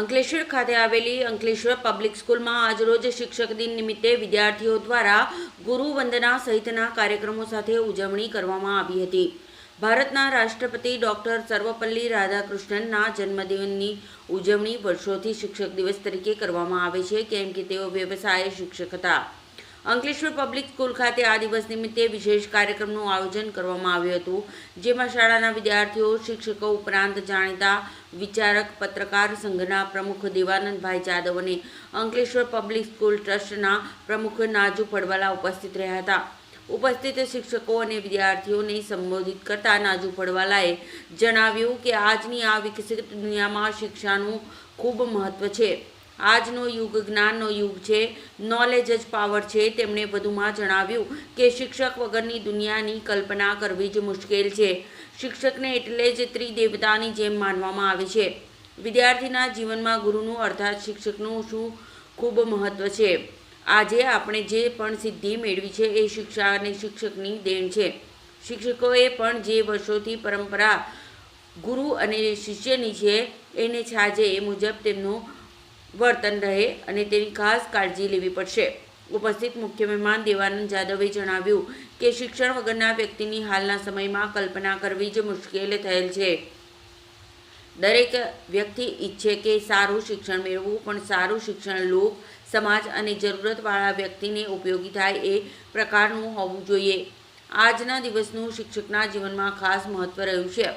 અંકલેશ્વર ખાતે આવેલી અંકલેશ્વર પબ્લિક સ્કૂલમાં આજરોજ શિક્ષક દિન નિમિત્તે વિદ્યાર્થીઓ દ્વારા ગુરુ વંદના સહિતના કાર્યક્રમો સાથે ઉજવણી કરવામાં આવી હતી. ભારતના રાષ્ટ્રપતિ ડૉક્ટર સર્વપલ્લી રાધાકૃષ્ણનના જન્મદિનની ઉજવણી વર્ષોથી શિક્ષક દિવસ તરીકે કરવામાં આવે છે, કેમ કે તેઓ વ્યવસાય શિક્ષક હતા. અંકલેશ્વર પબ્લિક સ્કૂલ ખાતે આ દિવસ નિમિત્તે વિશેષ કાર્યક્રમનું આયોજન કરવામાં આવ્યું હતું, જેમાં શાળાના વિદ્યાર્થીઓ, શિક્ષકો ઉપરાંત જાણીતા વિચારક, પત્રકાર સંઘના પ્રમુખ દેવાનંદભાઈ જાદવ અને અંકલેશ્વર પબ્લિક સ્કૂલ ટ્રસ્ટના પ્રમુખ નાજુ ફડવાલા ઉપસ્થિત રહ્યા હતા. ઉપસ્થિત શિક્ષકો અને વિદ્યાર્થીઓને સંબોધિત કરતા નાજુ ફડવાલાએ જણાવ્યું કે આજની આ વિકસિત દુનિયામાં શિક્ષાનું ખૂબ મહત્વ છે. આજનો યુગ, જ્ઞાનનો યુગ છે નોલેજ જ પાવર છે, તેમણે વધુમાં જણાવ્યું કે શિક્ષક વગરની દુનિયાની કલ્પના કરવી જ મુશ્કેલ છે. શિક્ષકને એટલે જ ત્રિદેવતાની જેમ માનવામાં આવે છે. વિદ્યાર્થીના જીવનમાં ગુરુનું અર્થાત શિક્ષકનું શું ખૂબ મહત્ત્વ છે? આજે આપણે જે પણ સિદ્ધિ મેળવી છે એ શિક્ષા અને શિક્ષકની દેણ છે. શિક્ષકોએ પણ જે વર્ષોથી પરંપરા ગુરુ અને શિષ્યની છે, એને છાજે એ મુજબ તેમનું વર્તન રહે અને તેની ખાસ કાળજી લેવી પડશે. ઉપસ્થિત મુખ્ય મહેમાન દેવાનંદ જાદવે જણાવ્યું કે શિક્ષણ વગરના વ્યક્તિની હાલના સમયમાં કલ્પના કરવી જ મુશ્કેલ થયેલ છે. દરેક વ્યક્તિ ઈચ્છે કે સારું શિક્ષણ મેળવવું, પણ સારું શિક્ષણ લોક, સમાજ અને જરૂરતવાળા વ્યક્તિને ઉપયોગી થાય એ પ્રકારનું હોવું જોઈએ. આજના દિવસનું શિક્ષકના જીવનમાં ખાસ મહત્વ રહ્યું છે.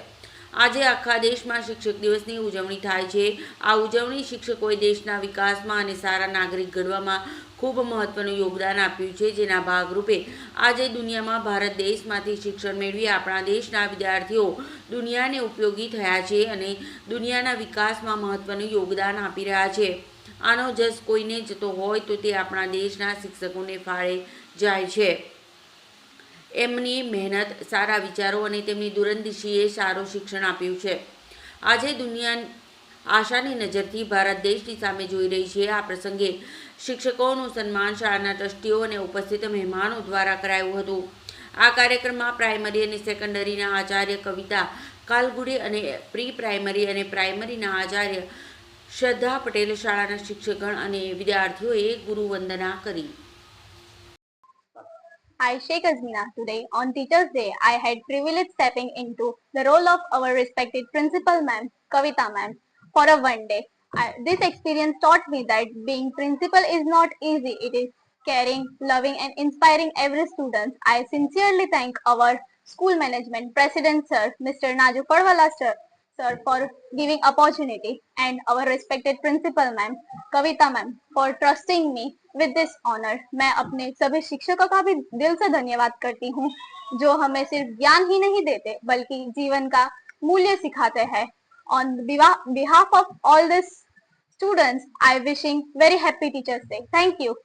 આજે આખા દેશમાં શિક્ષક દિવસની ઉજવણી થાય છે. આ ઉજવણી શિક્ષકોએ દેશના વિકાસમાં અને સારા નાગરિક ઘડવામાં ખૂબ મહત્વનું યોગદાન આપ્યું છે. જેના ભાગરૂપે આજે દુનિયામાં ભારત દેશમાંથી શિક્ષણ મેળવી આપણા દેશના વિદ્યાર્થીઓ દુનિયાને ઉપયોગી થયા છે અને દુનિયાના વિકાસમાં મહત્વનું યોગદાન આપી રહ્યા છે. આનો જસ કોઈને જતો હોય તો તે આપણા દેશના શિક્ષકોને ફાળે જાય છે. એમની મહેનત, સારા વિચારો અને તેમની દૂરંદેશીએ સારું શિક્ષણ આપ્યું છે. આજે દુનિયા આશાની નજરથી ભારત દેશની સામે જોઈ રહી છે. આ પ્રસંગે શિક્ષકોનું સન્માન શાળાના ટ્રસ્ટીઓ અને ઉપસ્થિત મહેમાનો દ્વારા કરાયું હતું. આ કાર્યક્રમમાં પ્રાઇમરી અને સેકન્ડરીના આચાર્ય કવિતા કાલગુડી અને પ્રી પ્રાઇમરી અને પ્રાઇમરીના આચાર્ય શ્રદ્ધા પટેલ શાળાના શિક્ષકગણ અને વિદ્યાર્થીઓએ ગુરુવંદના કરી. I, Sheikh Azmina, today on Teachers' Day, I had privilege stepping into the role of our respected principal ma'am, Kavita ma'am, for a one day. I, this experience taught me that being principal is not easy. It is caring, loving and inspiring every student. I sincerely thank our school management, President Sir, Mr. Naju Padwala Sir, sir for giving opportunity and our respected principal ma'am, Kavita ma'am, for trusting me with this honor. मैं अपने सभी शिक्षकों का भी दिल से धन्यवाद करती हूँ जो हमें सिर्फ़ ज्ञान ही नहीं देते बल्कि जीवन का मूल्य सिखाते हैं on behalf of all these students i wishing very happy teachers day thank you